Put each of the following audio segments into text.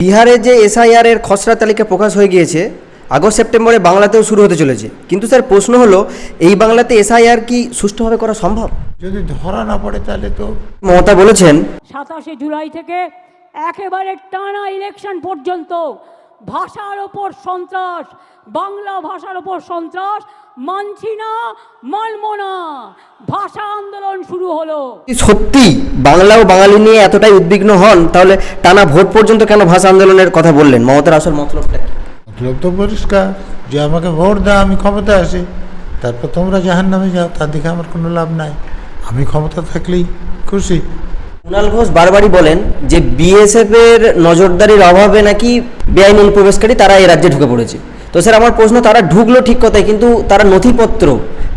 বিহারে যে এসআইআর এর খসড়া তালিকা প্রকাশ হয়ে গিয়েছে আগস্ট সেপ্টেম্বরে বাংলাতেও শুরু হতে চলেছে। কিন্তু স্যার প্রশ্ন হলো এই বাংলাতে এসআইআর কি সুষ্ঠুভাবে করা সম্ভব? যদি ধরা না পড়ে তাহলে তো মমতা বলেছেন সাতাশে জুলাই থেকে একেবারে টানা ইলেকশন পর্যন্ত ভাষার ওপর সন্ত্রাস বাংলা ভাষার ওপর সন্ত্রাস মানছি না মানব না ভাষা আন্দোলন শুরু হলো। সত্যি বাংলা ও বাঙালি নিয়ে এতটাই উদ্বিগ্ন হন তাহলে টানা ভোট পর্যন্ত কেন ভাষা আন্দোলনের কথা বললেন? মমতার আসল মতলবটা মতলব তো পরিষ্কার। যে আমাকে ভোট দাও আমি ক্ষমতা আসি। তারপর তোমরা জাহান নামে যাও তার দিকে আমার কোনো লাভ নাই। আমি ক্ষমতা থাকলেই খুশি। কুণাল ঘোষ বারবারই বলেন যে বিএসএফ এর নজরদারির অভাবে নাকি বেআইনি অনুপ্রবেশকারী তারা এই রাজ্যে ঢুকে পড়েছে। তো স্যার, আমার প্রশ্ন, তারা ঢুকলো ঠিক কথাই কিন্তু তারা নথিপত্র,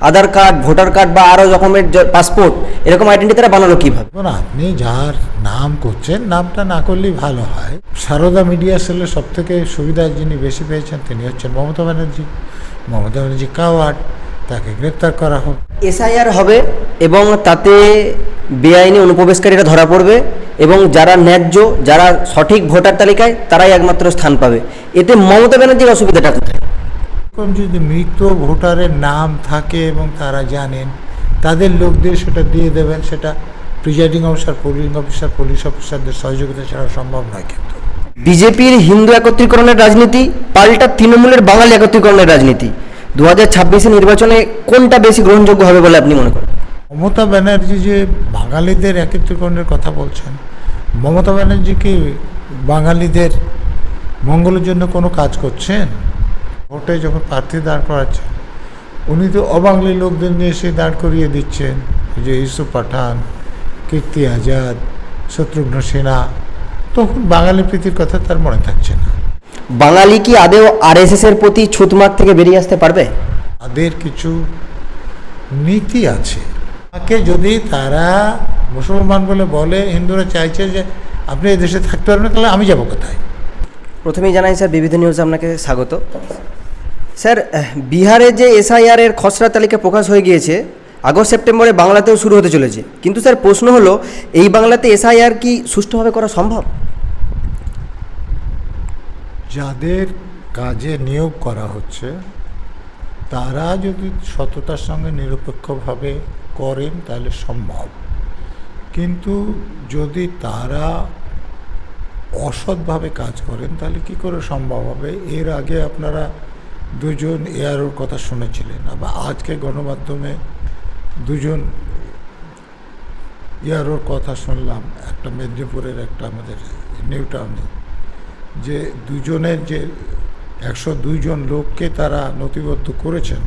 আধার কার্ড, ভোটার কার্ড বা আরও রকমের পাসপোর্ট, এরকম আইডেন্টি তারা বানালো কীভাবে? আপনি যার নাম করছেন, নামটা না করলেই ভালো হয়। সারদা মিডিয়া সেলে সব থেকে সুবিধা যিনি বেশি পেয়েছেন, তিনি হচ্ছেন মমতা ব্যানার্জি। মমতা ব্যানার্জি কাওয়ার্ড তাকে গ্রেপ্তার করা হোক। এসআইআর হবে এবং তাতে বেআইনি অনুপ্রবেশকারীরা ধরা পড়বে এবং যারা ন্যায্য যারা সঠিক ভোটার তালিকায় তারাই একমাত্র স্থান পাবে। এতে মমতা ব্যানার্জির অসুবিধাটা কোথায়? এরকম যদি মৃত ভোটারের নাম থাকে এবং তারা জানেন তাদের লোকদের সেটা দিয়ে দেবেন সেটা presiding officer polling officer police অফিসারদের সহযোগিতা ছাড়া সম্ভব নয় কিন্তু। বিজেপির হিন্দু একত্রীকরণের রাজনীতি পাল্টা তৃণমূলের বাঙালি একত্রীকরণের রাজনীতি। দু হাজার ছাব্বিশে নির্বাচনে কোনটা বেশি গ্রহণযোগ্য হবে বলে আপনি মনে করেন? মমতা ব্যানার্জি যে বাঙালিদের একত্রীকরণের কথা বলছেন, মমতা ব্যানার্জি কি বাঙালিদের মঙ্গলের জন্য কোনো কাজ করছেন? ভোটে যখন প্রার্থী দাঁড় করাচ্ছেন, উনি তো অবাঙালি লোকদের নিয়ে এসে দাঁড় করিয়ে দিচ্ছেন। যে ইউসুফ পাঠান, কীর্তি আজাদ, শত্রুঘ্ন সিনহা তখন বাঙালি প্রীতির কথা তার মনে থাকছে না। বাঙালি কি আদেও আরএসএস এর প্রতি ছুতমার থেকে বেরিয়ে আসতে পারবে? তাদের কিছু নীতি আছে। তাকে যদি তারা মুসলমান বলে বলে হিন্দুরা চাইছে যে আপনি এই দেশে থাকতে পারবেন তাহলে আমি যাব কোথায়? প্রথমেই জানাই স্যার বিবিধ নিউজ আপনাকে স্বাগত। স্যার বিহারে যে এসআইআর এর খসড়া তালিকা প্রকাশ হয়ে গিয়েছে আগস্ট সেপ্টেম্বরে বাংলাতেও শুরু হতে চলেছে। কিন্তু স্যার প্রশ্ন হলো এই বাংলাতে এসআইআর কি সুষ্ঠুভাবে করা সম্ভব? যাদের কাজে নিয়োগ করা হচ্ছে, তারা যদি সততার সঙ্গে নিরপেক্ষভাবে করেন, তাহলে সম্ভব। কিন্তু যদি তারা অসৎভাবে কাজ করেন, তাহলে কি করে সম্ভব হবে? এর আগে আপনারা দুজন এআরওর কথা শুনেছিলেন, আবার আজকে গণমাধ্যমে দুজন এআরওর কথা শুনলাম, একটা মেদিনীপুরের, একটা আমাদের নিউ টাউনে যে দুজনের যে একশো দুইজন লোককে তারা নথিবদ্ধ করেছেন,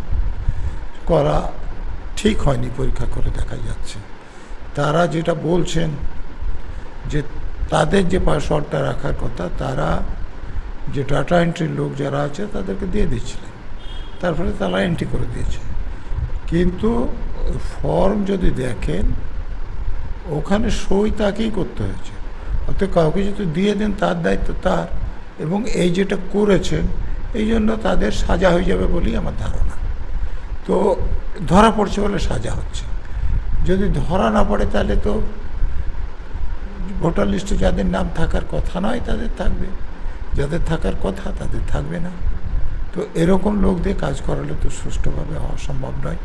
করা ঠিক হয়নি পরীক্ষা করে দেখা যাচ্ছে। তারা যেটা বলছেন যে তাদের যে পাসওয়ার্ডটা রাখার কথা, তারা যে ডাটা এন্ট্রির লোক যারা আছে তাদেরকে দিয়ে দিচ্ছিলেন। তারপরে তারা এন্ট্রি করে দিয়েছে। কিন্তু ফর্ম যদি দেখেন, ওখানে সই তাকেই করতে হয়েছে। অর্থাৎ কাউকে যদি দিয়ে দেন, তার দায়িত্ব তার। এবং এই যেটা করেছেন, এই জন্য তাদের সাজা হয়ে যাবে বলেই আমার ধারণা। তো ধরা পড়ছে বলে সাজা হচ্ছে। যদি ধরা না পড়ে, তাহলে তো ভোটার লিস্টে যাদের নাম থাকার কথা নয়, তাদের থাকবে। যাদের থাকার কথা, তাদের থাকবে না। তো এরকম লোক দিয়ে কাজ করালে তো সুষ্ঠুভাবে হওয়া সম্ভব নয়।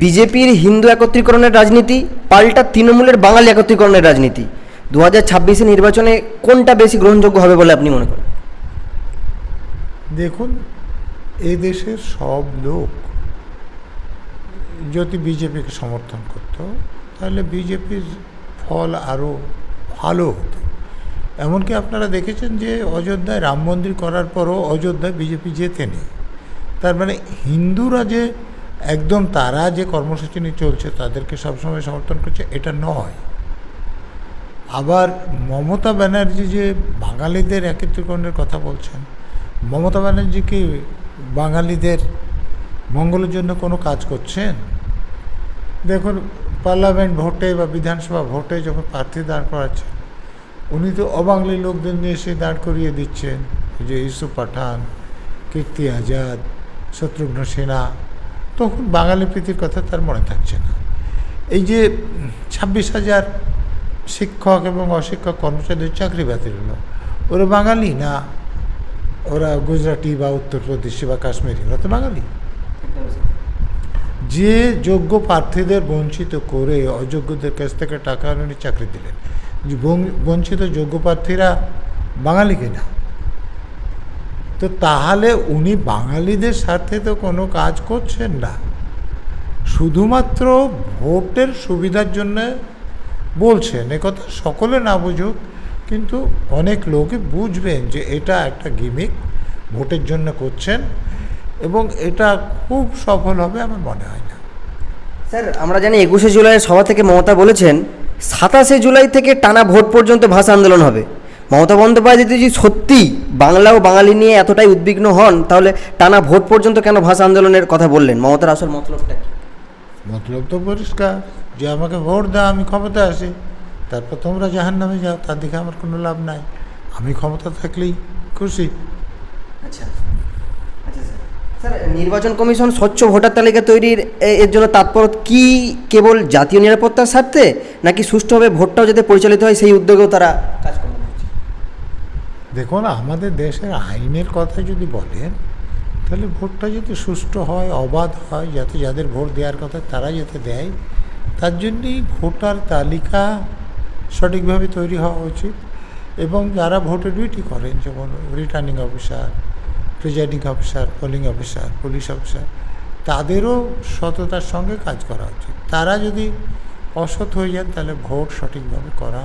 বিজেপির হিন্দু একত্রীকরণের রাজনীতি, পাল্টা তৃণমূলের বাঙালি একত্রীকরণের রাজনীতি। দু হাজার ছাব্বিশে নির্বাচনে কোনটা বেশি গ্রহণযোগ্য হবে বলে আপনি মনে করেন? দেখুন এই দেশের সব লোক যদি বিজেপিকে সমর্থন করত, তাহলে বিজেপির ফল আরও ভালো হতো। এমনকি আপনারা দেখেছেন যে অযোধ্যায় রাম মন্দির করার পরও অযোধ্যায় বিজেপি জেতেনি তার মানে হিন্দুরা যে একদম তারা যে কর্মসূচি নিয়ে চলছে, তাদেরকে সবসময় সমর্থন করছে, এটা নয়। আবার মমতা ব্যানার্জি যে বাঙালিদের একত্রীকরণের কথা বলছেন, মমতা ব্যানার্জি কি বাঙালিদের মঙ্গলের জন্য কোনো কাজ করছেন? দেখুন, পার্লামেন্ট ভোটে বা বিধানসভা ভোটে যখন প্রার্থী দাঁড় করাচ্ছেন, উনি তো অবাঙালি লোকদের নিয়ে এসে দাঁড় করিয়ে দিচ্ছেন। যে ইউসুফ পাঠান, কীর্তি আজাদ, শত্রুঘ্ন সিনহা তখন বাঙালি প্রীতির কথা তার মনে থাকছে না। এই যে ছাব্বিশ হাজার শিক্ষক এবং অশিক্ষক কর্মচারীদের চাকরি বাতিল হলো, ওরা বাঙালি না ওরা গুজরাটি বা উত্তরপ্রদেশি বা কাশ্মীরি? ওরা তো বাঙালি। যে যোগ্য প্রার্থীদের বঞ্চিত করে অযোগ্যদের কাছ থেকে টাকা উনি চাকরি দিলেন বঞ্চিত যোগ্য প্রার্থীরা বাঙালি কিনা? তো তাহলে উনি বাঙালিদের সাথে তো কোনো কাজ করছেন না। শুধুমাত্র ভোটের সুবিধার জন্য বলছেন। কথা সকলে না বুঝুক, কিন্তু অনেক লোকই বুঝবেন যে এটা একটা গিমিক, ভোটের জন্য করছেন এবং এটা খুব সফল হবে আমার মনে হয় না। স্যার, আমরা জানি একুশে জুলাইয়ের সভা থেকে মমতা বলেছেন, সাতাশে জুলাই থেকে টানা ভোট পর্যন্ত ভাষা আন্দোলন হবে। মমতা বন্দ্যোপাধ্যায় যদি সত্যি বাংলা ও বাঙালি নিয়ে এতটাই উদ্বিগ্ন হন তাহলে টানা ভোট পর্যন্ত কেন ভাষা আন্দোলনের কথা বললেন? মমতার আসল মতলবটা কি? মতলব তো পরিষ্কার। যে আমাকে ভোট দাও আমি ক্ষমতা আসি তারপর তোমরা জাহান নামে যাও তার দিকে আমার কোনো লাভ নাই। আমি ক্ষমতা থাকলেই খুশি। আচ্ছা। আচ্ছা স্যার। নির্বাচন কমিশন স্বচ্ছ ভোটার তালিকা তৈরির এর জন্য তাৎপর কি কেবল জাতীয় নিরাপত্তার স্বার্থে নাকি সুষ্ঠুভাবে ভোটটাও যাতে পরিচালিত হয় সেই উদ্যোগেও তারা দেখুন, আমাদের দেশের আইনের কথা যদি বলেন, তাহলে ভোটটা যদি সুষ্ঠু হয়, অবাধ হয়, যাতে যাদের ভোট দেওয়ার কথা তারা যাতে দেয়, তার জন্যই ভোটার তালিকা সঠিকভাবে তৈরি হওয়া উচিত। এবং যারা ভোটের ডিউটি করেন, যেমন returning officer presiding officer polling officer police officer তাদেরও সততার সঙ্গে কাজ করা উচিত। তারা যদি অসৎ হয়ে যান, তাহলে ভোট সঠিকভাবে করা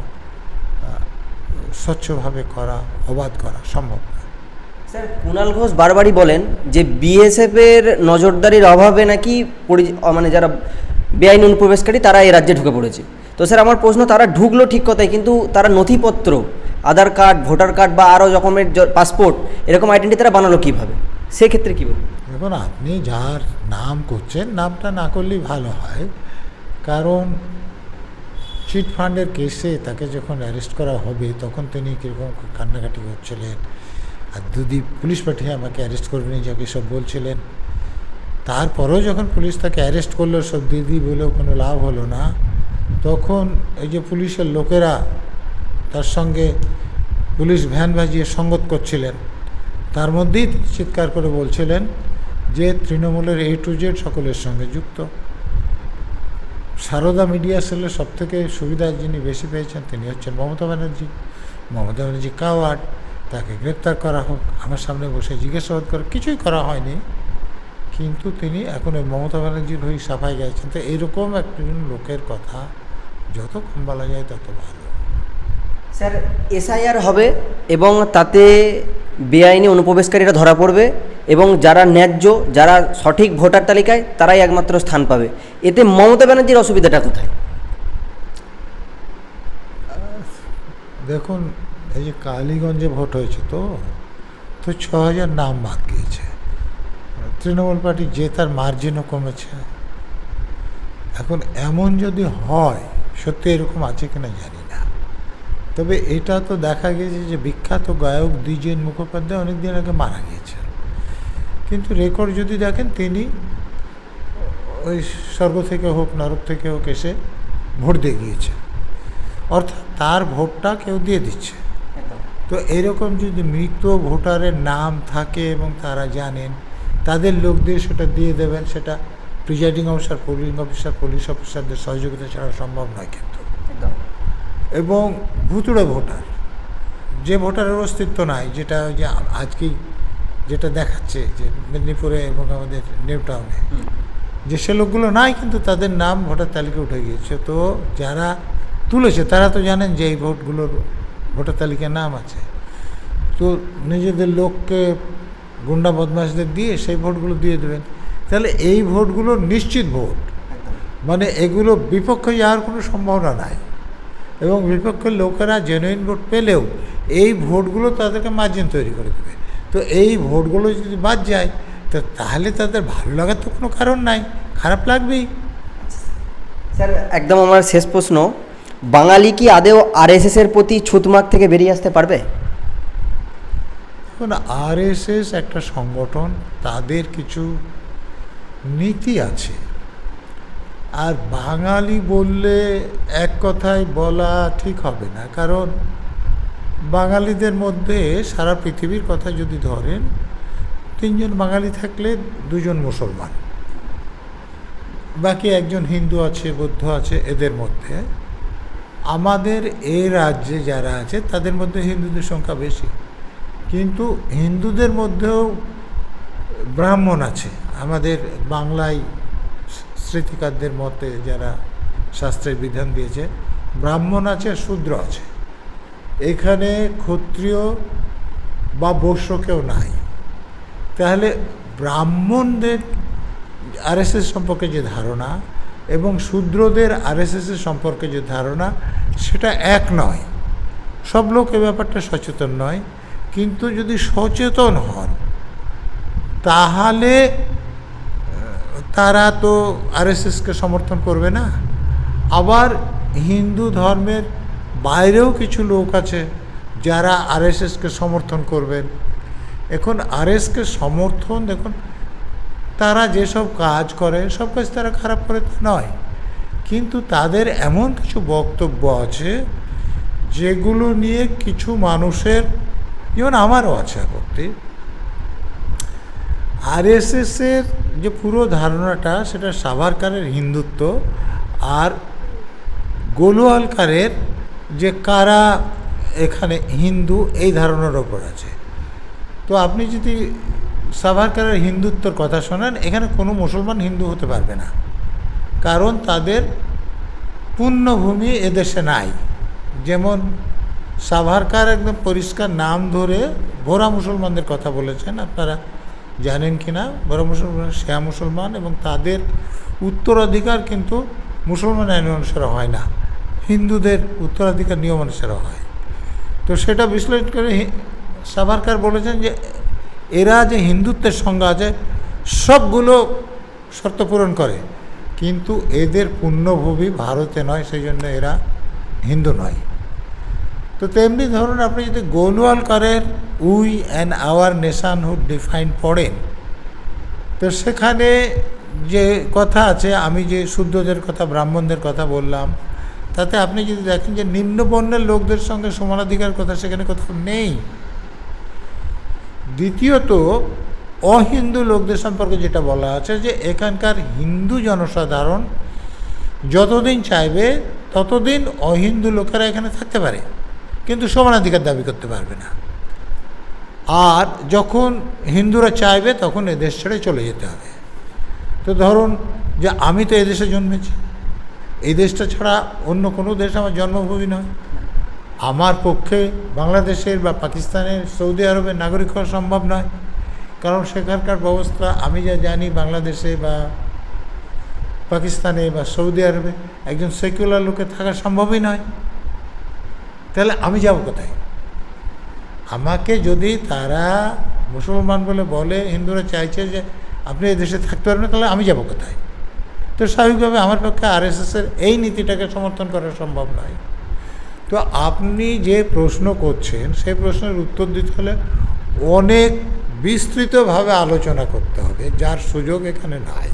স্বচ্ছভাবে করা অবাধ করা সম্ভব স্যার কুণাল ঘোষ বারবারই বলেন যে বিএসএফের নজরদারির অভাবে নাকি মানে যারা বেআইন অনুপ্রবেশকারী তারা এই রাজ্যে ঢুকে পড়েছে। তো স্যার আমার প্রশ্ন তারা ঢুকলো ঠিক কথাই কিন্তু তারা নথিপত্র আধার কার্ড ভোটার কার্ড বা আরও রকমের পাসপোর্ট এরকম আইডেন্টি তারা বানালো কীভাবে? সেক্ষেত্রে কী বলবেন? দেখুন আপনি যার নাম করছেন নামটা না করলেই ভালো হয়। কারণ চিট ফান্ডের কেসে তাকে যখন অ্যারেস্ট করা হবে, তখন তিনি কীরকম কান্নাকাটি করছিলেন? আর যদি পুলিশ পাঠিয়ে আমাকে অ্যারেস্ট করবেন যাকে সব বলছিলেন। তারপরেও যখন পুলিশ তাকে অ্যারেস্ট করল, সব দিদি বলেও কোনো লাভ হলো না। তখন এই যে পুলিশের লোকেরা তার সঙ্গে পুলিশ ভ্যান বাজিয়ে সঙ্গত করছিলেন। তার মধ্যেই চিৎকার করে বলছিলেন যে, তৃণমূলের এ টু জেড সকলের সঙ্গে যুক্ত। সারদা মিডিয়া সব থেকে সুবিধা যিনি বেশি পেয়েছেন তিনি হচ্ছেন মমতা ব্যানার্জি। মমতা ব্যানার্জি কাওয়ার্ড, তাকে গ্রেপ্তার করা হোক, আমার সামনে বসে জিজ্ঞাসাবাদ করা কিছুই করা হয়নি। কিন্তু তিনি এখন ওই মমতা ব্যানার্জির হয়ে সাফাই গাইছেন। তো এরকম একজন লোকের কথা যত কম বলা যায় তত ভালো। স্যার, এসআইআর হবে এবং তাতে বেআইনি অনুপ্রবেশকারীরা ধরা পড়বে? এবং যারা ন্যায্য, যারা সঠিক ভোটার তালিকায়, তারাই একমাত্র স্থান পাবে। এতে মমতা ব্যানার্জির অসুবিধাটা কোথায়? দেখুন, এই যে কালীগঞ্জে ভোট হয়েছে তো তো ছ হাজার নাম বাদ গিয়েছে। তৃণমূল পার্টি জেতার মার্জিনও কমেছে। এখন এমন যদি হয়, সত্যি এরকম আছে কিনা জানি না। তবে এটা তো দেখা গেছে যে বিখ্যাত গায়ক দ্বিজেন মুখোপাধ্যায় অনেক দিন আগে মারা গিয়েছেন কিন্তু রেকর্ড যদি দেখেন তিনি ওই স্বর্গ থেকে হোক নরক থেকে হোক এসে ভোট দিয়ে গিয়েছে। অর্থাৎ তার ভোটটা কেউ দিয়ে দিচ্ছে। তো এরকম যদি মৃত ভোটারের নাম থাকে এবং তারা জানেন তাদের লোকদের সেটা দিয়ে দেবেন সেটা presiding officer polling officer police অফিসারদের সহযোগিতা ছাড়া সম্ভব নয় কিন্তু। এবং ভুতুড়ে ভোটার যে ভোটারের অস্তিত্ব নাই যেটা ওই যে আজকেই যেটা দেখাচ্ছে যে মেদিনীপুরে এবং আমাদের নিউ টাউনে যে সে লোকগুলো নাই কিন্তু তাদের নাম ভোটার তালিকা উঠে গিয়েছে। তো যারা তুলেছে, তারা তো জানেন যে এই ভোটগুলোর ভোটার তালিকায় নাম আছে। তো নিজেদের লোককে গুন্ডা বদমাশদের দিয়ে সেই ভোটগুলো দিয়ে দেবেন। তাহলে এই ভোটগুলো নিশ্চিত ভোট। মানে এগুলো বিপক্ষে যাওয়ার কোনো সম্ভাবনা নাই। এবং বিপক্ষের লোকেরা জেনুইন ভোট পেলেও এই ভোটগুলো তাদেরকে মার্জিন তৈরি করে দেবে। তো এই ভোটগুলো যদি বাদ যায় তো তাহলে তাদের ভালো লাগার তো কোনো কারণ নাই। খারাপ লাগবেই। স্যার একদম আমার শেষ প্রশ্ন। বাঙালি কি আদেও আরএসএস এর প্রতি ছুতমাক থেকে বেরিয়ে আসতে পারবে? দেখুন আরএসএস একটা সংগঠন তাদের কিছু নীতি আছে। আর বাঙালি বললে এক কথায় বলা ঠিক হবে না। কারণ বাঙালিদের মধ্যে সারা পৃথিবীর কথা যদি ধরেন, তিনজন বাঙালি থাকলে দুজন মুসলমান। বাকি একজন হিন্দু আছে, বৌদ্ধ আছে, এদের মধ্যে। আমাদের এই রাজ্যে যারা আছে, তাদের মধ্যে হিন্দুদের সংখ্যা বেশি। কিন্তু হিন্দুদের মধ্যেও ব্রাহ্মণ আছে। আমাদের বাংলায় স্মৃতিকারদের মতে যারা শাস্ত্রের বিধান দিয়েছে, ব্রাহ্মণ আছে শূদ্র আছে। এখানে ক্ষত্রিয় বা বৈশ্য কেউ নাই। তাহলে ব্রাহ্মণদের আরএসএস সম্পর্কে যে ধারণা এবং শূদ্রদের আরএসএসের সম্পর্কে যে ধারণা, সেটা এক নয়। সব লোক এ ব্যাপারটা সচেতন নয়। কিন্তু যদি সচেতন হন, তাহলে তারা তো আরএসএসকে সমর্থন করবে না। আবার হিন্দু ধর্মের বাইরেও কিছু লোক আছে যারা আরএসএসকে সমর্থন করবেন। এখন আরএসকে সমর্থন, দেখুন, তারা যেসব কাজ করে, সব কাজ তারা খারাপ করে তা নয়। কিন্তু তাদের এমন কিছু বক্তব্য আছে যেগুলো নিয়ে কিছু মানুষের, যেমন আমারও আছে আপত্তি। আরএসএসের যে পুরো ধারণাটা, সেটা সাভারকারের হিন্দুত্ব আর গোলওয়ালকারের যে কারা এখানে হিন্দু, এই ধারণার ওপর আছে। তো আপনি যদি সাভারকারের হিন্দুত্বর কথা শোনেন, এখানে কোনো মুসলমান হিন্দু হতে পারবে না। কারণ তাদের পুণ্যভূমি এদেশে নাই। যেমন সাভারকার একদম পরিষ্কার নাম ধরে ভোরা মুসলমানদের কথা বলেছেন, আপনারা জানেন কি না ভোরা মুসলমান, শেয়া মুসলমান এবং তাদের উত্তরাধিকার কিন্তু মুসলমান আইন অনুসারে হয় না। হিন্দুদের উত্তরাধিকার নিয়ম অনুসারে হয়। তো সেটা বিশ্লেষণ করে সাভারকার বলেছেন যে এরা যে হিন্দুত্বের সংজ্ঞা আছে, সবগুলো শর্ত পূরণ করে। কিন্তু এদের পুণ্যভূমি ভারতে নয়, সেই জন্য এরা হিন্দু নয়। তো তেমনি ধরুন আপনি যদি গোলওয়ালকারের we and our nationhood define পড়েন, তো সেখানে যে কথা আছে, আমি যে শুদ্ধদের কথা, ব্রাহ্মণদের কথা বললাম তাতে আপনি যদি দেখেন যে নিম্নবর্ণের লোকদের সঙ্গে সমানাধিকার কথা সেখানে কোথাও নেই। দ্বিতীয়ত, অহিন্দু লোকদের সম্পর্কে যেটা বলা আছে যে এখানকার হিন্দু জনসাধারণ যতদিন চাইবে, ততদিন অহিন্দু লোকেরা এখানে থাকতে পারে। কিন্তু সমানাধিকার দাবি করতে পারবে না। আর যখন হিন্দুরা চাইবে, তখন এদেশ ছেড়ে চলে যেতে হবে। তো ধরুন যে আমি তো এদেশে জন্মেছি। এই দেশটা ছাড়া অন্য কোনো দেশ আমার জন্মভূমি নয়। আমার পক্ষে বাংলাদেশের বা পাকিস্তানের, সৌদি আরবের নাগরিক হওয়া সম্ভব নয়। কারণ সেখানকার ব্যবস্থা আমি যা জানি বাংলাদেশে বা পাকিস্তানে বা সৌদি আরবে একজন সেকুলার লোকে থাকা সম্ভবই নয়। তাহলে আমি যাব কোথায়? আমাকে যদি তারা মুসলমান বলে বলে, হিন্দুরা চাইছে যে আপনি এই দেশে থাকতে পারবেন, তাহলে আমি যাব কোথায়? তো স্বাভাবিকভাবে আমার পক্ষে আরএসএসের এই নীতিটাকে সমর্থন করা সম্ভব নয়। তো আপনি যে প্রশ্ন করছেন, সেই প্রশ্নের উত্তর দিতে হলে অনেক বিস্তৃতভাবে আলোচনা করতে হবে, যার সুযোগ এখানে নাই।